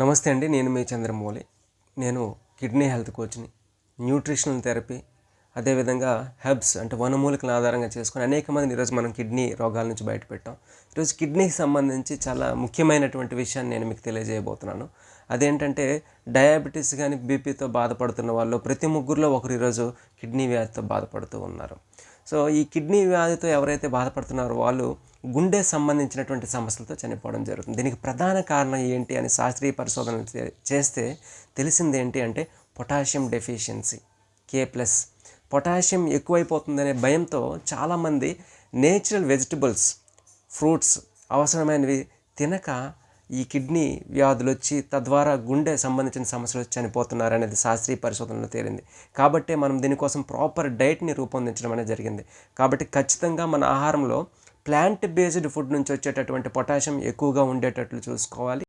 నమస్తే అండి నేను మీ చంద్రమౌళి. నేను కిడ్నీ హెల్త్ కోచ్ని న్యూట్రిషనల్ థెరపీ అదేవిధంగా హెబ్స్ అంటే వనమూలికల ఆధారంగా చేసుకొని అనేక మందిని ఈరోజు మనం కిడ్నీ రోగాల నుంచి బయటపెట్టాం. ఈరోజు కిడ్నీకి సంబంధించి చాలా ముఖ్యమైనటువంటి విషయాన్ని నేను మీకు తెలియజేయబోతున్నాను. అదేంటంటే డయాబెటీస్ కానీ బీపీతో బాధపడుతున్న వాళ్ళు ప్రతి ముగ్గురులో ఒకరు ఈరోజు కిడ్నీ వ్యాధితో బాధపడుతూ ఉన్నారు. సో ఈ కిడ్నీ వ్యాధితో ఎవరైతే బాధపడుతున్నారో వాళ్ళు గుండె సంబంధించినటువంటి సమస్యలతో చనిపోవడం జరుగుతుంది. దీనికి ప్రధాన కారణం ఏంటి అని శాస్త్రీయ పరిశోధనలు చే- చేస్తే తెలిసింది ఏంటి అంటే potassium deficiency K plus. Potassium ఎక్కువైపోతుందనే భయంతో చాలామంది నేచురల్ వెజిటబుల్స్ ఫ్రూట్స్ అవసరమైనవి తినక ఈ కిడ్నీ వ్యాధులు వచ్చి తద్వారా గుండె సంబంధించిన సమస్యలు చనిపోతున్నారు అనేది శాస్త్రీయ పరిశోధనలో తేలింది. కాబట్టి మనం దీనికోసం ప్రాపర్ డైట్ని రూపొందించడం అనేది జరిగింది. కాబట్టి ఖచ్చితంగా మన ఆహారంలో ప్లాంట్ బేస్డ్ ఫుడ్ నుంచి వచ్చేటటువంటి పొటాషియం ఎక్కువగా ఉండేటట్లు చూసుకోవాలి.